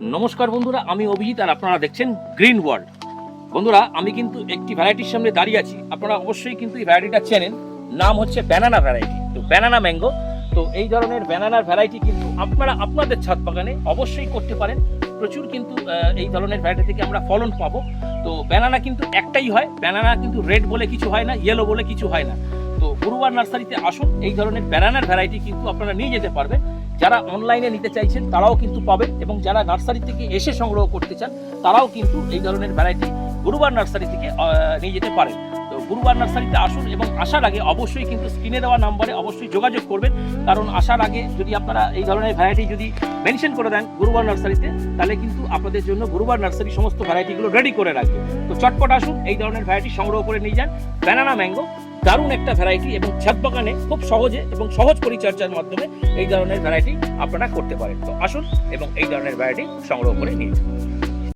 নমস্কার বন্ধুরা, আমি অভিজিৎ আর আপনারা দেখছেন গ্রিন ওয়ার্ল্ড বন্ধুরা, আমি কিন্তু একটি ভ্যারাইটির সামনে দাঁড়িয়ে আছি। আপনারা অবশ্যই কিন্তু এই ভ্যারাইটিটা চেনেন। নাম হচ্ছে ব্যানানা ভ্যারাইটি তো ব্যানানা ম্যাঙ্গো তো এই ধরনের ব্যানানার ভ্যারাইটি কিন্তু আপনারা আপনাদের ছাদ বাগানে অবশ্যই করতে পারেন। প্রচুর কিন্তু এই ধরনের ভ্যারাইটি থেকে আমরা ফলন পাবো। তো ব্যানানা কিন্তু একটাই হয়। ব্যানানা কিন্তু রেড বলে কিছু হয় না ইয়েলো বলে কিছু হয় না। তো গুরুবার নার্সারিতে আসুন, এই ধরনের ব্যানানার ভ্যারাইটি কিন্তু আপনারা নিয়ে যেতে পারবেন। যারা অনলাইনে নিতে চাইছেন, তারাও কিন্তু পাবেন এবং যারা নার্সারি থেকে এসে সংগ্রহ করতে চান, তারাও কিন্তু এই ধরনের ভ্যারাইটি গুরুবার নার্সারি থেকে নিয়ে যেতে পারেন। তো গুরুবার নার্সারিতে আসুন এবং আসার আগে অবশ্যই কিন্তু স্ক্রিনে দেওয়া নাম্বারে অবশ্যই যোগাযোগ করবেন। কারণ আসার আগে যদি আপনারা এই ধরনের ভ্যারাইটি যদি মেনশন করে দেন গুরুবার নার্সারিতে, তাহলে কিন্তু আপনাদের জন্য গুরুবার নার্সারি সমস্ত ভ্যারাইটিগুলো রেডি করে রাখবে। তো চটপট আসুন, এই ধরনের ভ্যারাইটি সংগ্রহ করে নিয়ে যান। ব্যানানা ম্যাঙ্গো দারুণ একটা ভ্যারাইটি এবং ছাদ বাগানে খুব সহজে এবং সহজ পরিচর্যার মাধ্যমে এই ধরনের ভ্যারাইটি আপনারা করতে পারেন। তো আসুন এবং এই ধরনের ভ্যারাইটি সংগ্রহ করে নিয়ে